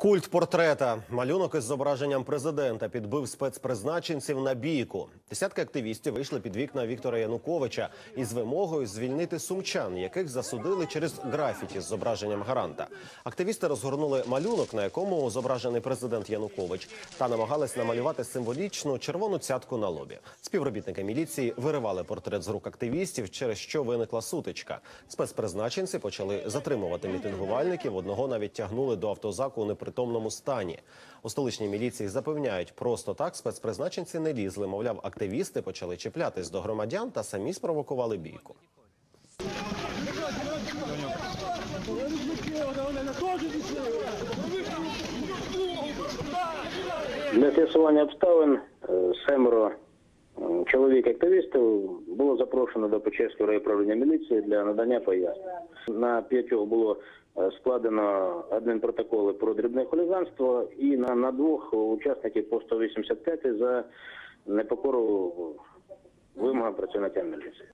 Культ портрета, малюнок із зображенням президента підбив спецпризначенців на бійку. Десятки активістів вийшли під вікна Віктора Януковича із вимогою звільнити сумчан, яких засудили через графіті з зображенням гаранта. Активісти розгорнули малюнок, на якому зображений президент Янукович, та намагались намалювати символічну червону цятку на лобі. Співробітники міліції виривали портрет з рук активістів, через що виникла сутичка. Спецпризначенці почали затримувати мітингувальників. Одного навіть тягнули до автозаку у непритомному стані. У столичній міліції запевняють, просто так спецпризначенці не лізли. Мовляв, активісти почали чіплятись до громадян та самі спровокували бійку. Для з'ясування обставин е, семеро м, чоловік-активістів було запрошено до Печерського райуправління міліції для надання пояснень. На п'ятьох було складено складено адмінпротоколи про дрібне хуліганство і на, на двох учасників по 185 за непокору вимогам працівника міліції.